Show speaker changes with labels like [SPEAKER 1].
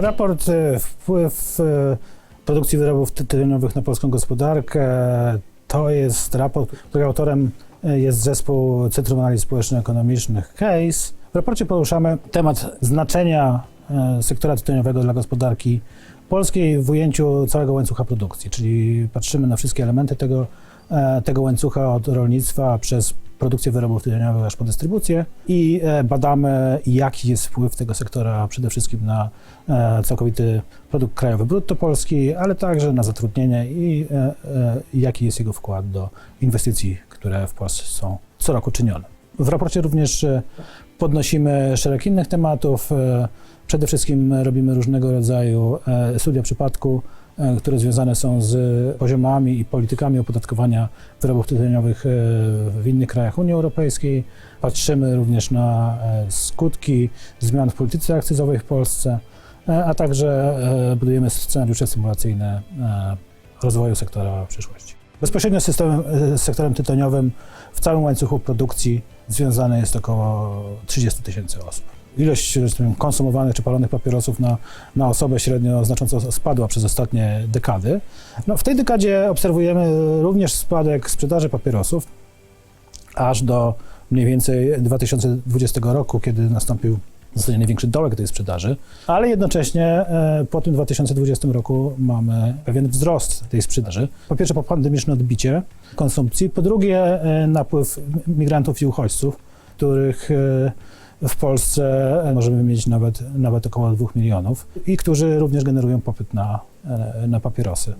[SPEAKER 1] Raport e, Wpływ e, produkcji wyrobów tytoniowych na polską gospodarkę to jest raport, którego autorem e, jest zespół Centrum Analiz Społeczno-Ekonomicznych CASE. W raporcie poruszamy temat znaczenia sektora tytoniowego dla gospodarki polskiej w ujęciu całego łańcucha produkcji, czyli patrzymy na wszystkie elementy tego, tego łańcucha od rolnictwa przez produkcję wyrobów tytoniowych aż po dystrybucję i e, badamy, jaki jest wpływ tego sektora przede wszystkim na e, całkowity produkt krajowy brutto polski, ale także na zatrudnienie i e, e, jaki jest jego wkład do inwestycji, które w Polsce są co roku czynione. W raporcie również e, podnosimy szereg innych tematów. e, Przede wszystkim robimy różnego rodzaju e, studia przypadku, e, które związane są z poziomami i politykami opodatkowania wyrobów tytoniowych e, w innych krajach Unii Europejskiej. Patrzymy również na e, skutki zmian w polityce akcyzowej w Polsce, e, a także e, budujemy scenariusze symulacyjne e, rozwoju sektora przyszłości. Bezpośrednio z, systemem, z sektorem tytoniowym w całym łańcuchu produkcji związane jest około 30 tysięcy osób. Ilość tak konsumowanych czy palonych papierosów na, na osobę średnio znacząco spadła przez ostatnie dekady. No, w tej dekadzie obserwujemy również spadek sprzedaży papierosów aż do mniej więcej 2020 roku, kiedy nastąpił zasadzie największy dołek tej sprzedaży, ale jednocześnie e, po tym 2020 roku mamy pewien wzrost tej sprzedaży. Po pierwsze po pandemiczne odbicie konsumpcji, po drugie e, napływ migrantów i uchodźców, których e, w Polsce możemy mieć nawet, nawet około 2 milionów i którzy również generują popyt na, na papierosy.